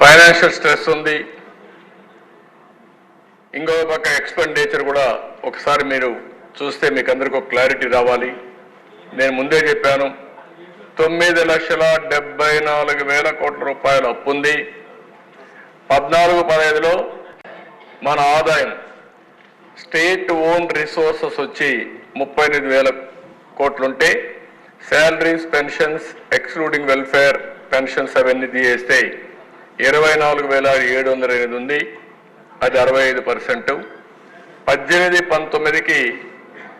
Financial stress ఉంది. ఇంకో పక్క ఎక్స్పెండిచర్ కూడా ఒకసారి మీరు చూస్తే మీకు అందరికీ ఒక క్లారిటీ రావాలి. నేను ముందే చెప్పాను తొమ్మిది లక్షల డెబ్బై నాలుగు వేల కోట్ల రూపాయల అప్పు ఉంది. పద్నాలుగు పదహైదులో మన ఆదాయం స్టేట్ ఓన్ రిసోర్సెస్ వచ్చి ముప్పై ఎనిమిది వేల కోట్లుంటే salaries pensions excluding welfare pensions అవన్నీ తీసేస్తాయి ఇరవై నాలుగు వేల ఏడు వందల ఎనిమిది ఉంది. అది అరవై ఐదు పర్సెంట్. పద్దెనిమిది పంతొమ్మిదికి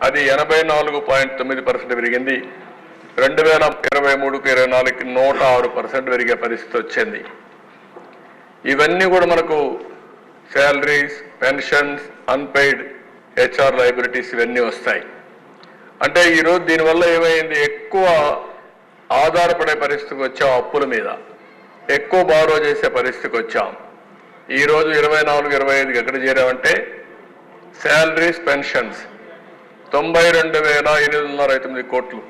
అది ఎనభై నాలుగు పాయింట్ తొమ్మిది పర్సెంట్ పెరిగింది. రెండు వేల ఇరవై మూడుకు ఇరవై నాలుగుకి నూట ఆరు పర్సెంట్ పెరిగే పరిస్థితి వచ్చింది. ఇవన్నీ కూడా మనకు salaries pensions unpaid HR liabilities ఇవన్నీ వస్తాయి. అంటే ఈరోజు దీనివల్ల ఏమైంది? ఎక్కువ ఆధారపడే పరిస్థితికి వచ్చే అప్పుల మీద. ఎక్కువ బారో చేసే పరిస్థితికి వచ్చాం. ఈరోజు ఇరవై నాలుగు ఇరవై ఐదుకి ఎక్కడ చేరామంటే శాలరీస్ పెన్షన్స్ తొంభై రెండు వేల ఎనిమిది వందల తొమ్మిది కోట్లు.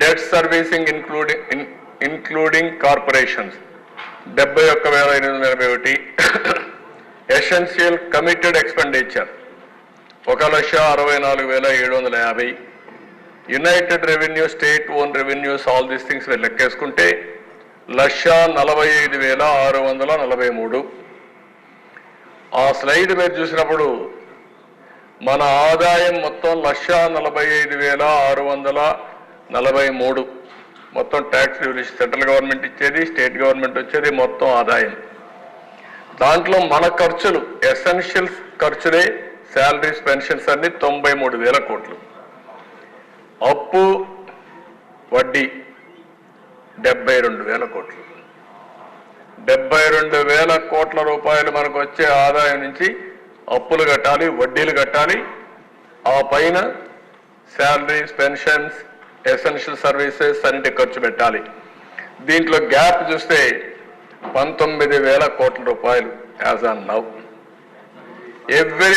Debt servicing including including corporations డెబ్బై ఒక్క వేల ఎనిమిది వందల ఎనభై ఒకటి. ఎసెన్షియల్ కమిటెడ్ ఎక్స్పెండిచర్ ఒక లక్ష అరవై నాలుగు వేల ఏడు వందల యాభై. United revenue state own revenues all these things మీరు లెక్కేసుకుంటే లక్ష నలభై ఐదు వేల ఆరు వందల నలభై మూడు. ఆ స్లైడ్ మీరు చూసినప్పుడు మన ఆదాయం మొత్తం లక్ష నలభై ఐదు వేల ఆరు వందల నలభై మూడు. మొత్తం ట్యాక్స్ సెంట్రల్ గవర్నమెంట్ ఇచ్చేది స్టేట్ గవర్నమెంట్ వచ్చేది మొత్తం ఆదాయం. దాంట్లో మన ఖర్చులు ఎసెన్షియల్ ఖర్చులే శాలరీస్ పెన్షన్స్ అన్ని తొంభై మూడు వేల కోట్లు. అప్పు వడ్డీ. డెబ్బై రెండు వేల కోట్లు. డెబ్బై రెండు వేల కోట్ల రూపాయలు మనకు వచ్చే ఆదాయం నుంచి అప్పులు కట్టాలి వడ్డీలు కట్టాలి. ఆ పైన శాలరీస్ పెన్షన్స్ ఎసెన్షియల్ సర్వీసెస్ అన్నిటి ఖర్చు పెట్టాలి. దీంట్లో గ్యాప్ చూస్తే పంతొమ్మిది వేల కోట్ల రూపాయలు యాజ్ ఆన్ నవ్ ఎవ్రీ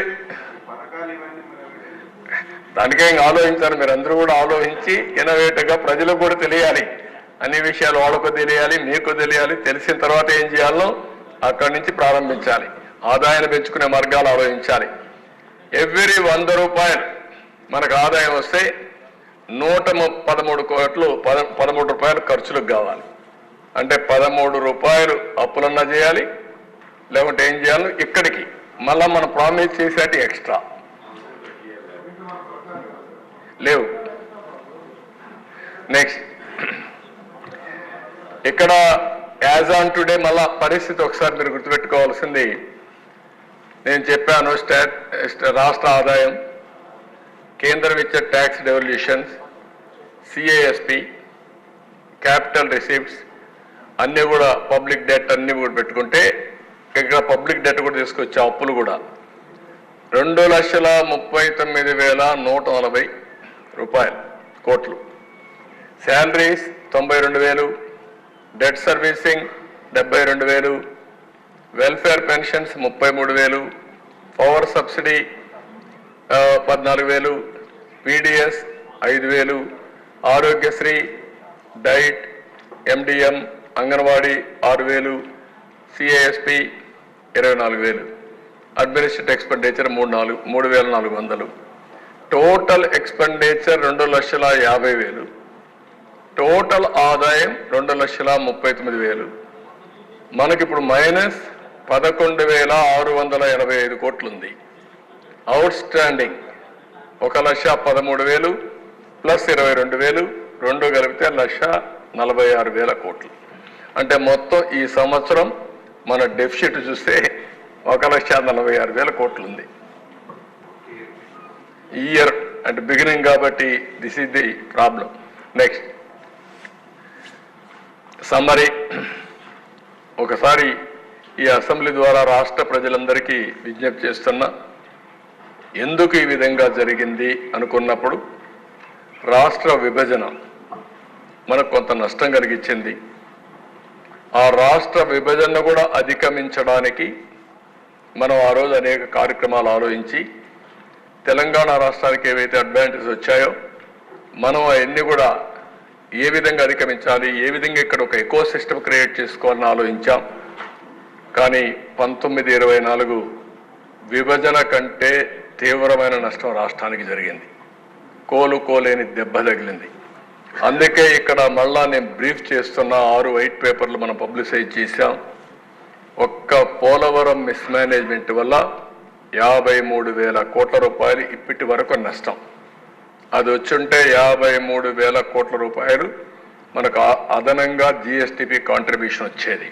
దానికే ఇంకా ఆలోచించారు? మీరు అందరూ కూడా ఆలోచించి ఇన్నోవేటివ్గా ప్రజలకు కూడా తెలియాలి. అన్ని విషయాలు వాళ్ళకు తెలియాలి మీకు తెలియాలి తెలిసిన తర్వాత ఏం చేయాలో అక్కడి నుంచి ప్రారంభించాలి. ఆదాయాన్ని పెంచుకునే మార్గాలు ఆలోచించాలి. ఎవ్రీ వంద రూపాయలు మనకు ఆదాయం వస్తే నూట పదమూడు కోట్లు పద పదమూడు రూపాయలు ఖర్చులకు కావాలి. అంటే పదమూడు రూపాయలు అప్పులన్నా చేయాలి లేకుంటే ఏం చేయాలి? ఇక్కడికి. మళ్ళా మనం ప్రామిస్ చేసేటి ఎక్స్ట్రా. లేవు. నెక్స్ట్. ఇక్కడ యాజ్ ఆన్ టుడే మళ్ళా పరిస్థితి ఒకసారి మీరు గుర్తుపెట్టుకోవాల్సింది. నేను చెప్పాను స్టేట్ రాష్ట్ర ఆదాయం కేంద్రం ఇచ్చే tax devolutions C A S P capital receipts అన్నీ కూడా పబ్లిక్ డెట్ అన్నీ కూడా పెట్టుకుంటే ఇక్కడ పబ్లిక్ డెట్ కూడా తీసుకొచ్చే అప్పులు కూడా రెండు లక్షల ముప్పై తొమ్మిది వేల నూట నలభై రూపాయలు కోట్లు. శాలరీస్ తొంభై రెండు వేలు డెట్ సర్వీసింగ్ డెబ్బై రెండు వేలు వెల్ఫేర్ పెన్షన్స్ ముప్పై మూడు వేలు పవర్ సబ్సిడీ పద్నాలుగు వేలు పీడిఎస్ ఐదు వేలు ఆరోగ్యశ్రీ డైట్ ఎండిఎం అంగన్వాడీ ఆరు వేలు సిఏఎస్పి ఇరవై నాలుగు వేలు. అడ్మినిస్ట్రేటివ్ ఎక్స్పెండిచర్ మూడు నాలుగు మూడు వేల నాలుగు వందలు. టోటల్ ఎక్స్పెండిచర్ రెండు లక్షల యాభై వేలు. టోటల్ ఆదాయం రెండు లక్షల ముప్పై తొమ్మిది వేలు. మనకిప్పుడు మైనస్ పదకొండు వేల ఆరు వందల ఎనభై ఐదు కోట్లుంది. అవుట్ స్టాండింగ్ ఒక లక్ష పదమూడు వేలు ప్లస్ ఇరవై రెండు వేలు రెండు కలిపితే లక్ష నలభై ఆరు వేల కోట్లు. అంటే మొత్తం ఈ సంవత్సరం మన డెఫిసిట్ చూస్తే ఒక లక్ష నలభై ఆరు వేల కోట్లుంది. ఇయర్ అంటే బిగినింగ్ కాబట్టి this is the problem next summary ఒకసారి ఈ అసెంబ్లీ ద్వారా రాష్ట్ర ప్రజలందరికీ విజ్ఞప్తి చేస్తున్నా ఎందుకు ఈ విధంగా జరిగింది అనుకున్నప్పుడు రాష్ట్ర విభజన మనకు కొంత నష్టం కలిగించింది. ఆ రాష్ట్ర విభజన కూడా అధిగమించడానికి మనం ఆ రోజు అనేక కార్యక్రమాలు ఆలోచించి తెలంగాణ రాష్ట్రానికి ఏవైతే అడ్వాంటేజ్ వచ్చాయో మనం అవన్నీ కూడా ఏ విధంగా అధిగమించాలి ఏ విధంగా ఇక్కడ ఒక ఎకో సిస్టమ్ క్రియేట్ చేసుకోవాలని ఆలోచించాం. కానీ పంతొమ్మిది ఇరవై నాలుగు విభజన కంటే తీవ్రమైన నష్టం రాష్ట్రానికి జరిగింది. కోలుకోలేని దెబ్బ తగిలింది. అందుకే ఇక్కడ మళ్ళా నేను బ్రీఫ్ చేస్తున్న ఆరు వైట్ పేపర్లు మనం పబ్లిసైజ్ చేశాం. ఒక్క పోలవరం మిస్మేనేజ్మెంట్ వల్ల యాభై మూడు వేల కోట్ల రూపాయలు ఇప్పటి వరకు నష్టం. అది వచ్చుంటే యాభై మూడు వేల కోట్ల రూపాయలు మనకు అదనంగా జిఎస్టిపి కాంట్రిబ్యూషన్ వచ్చేది.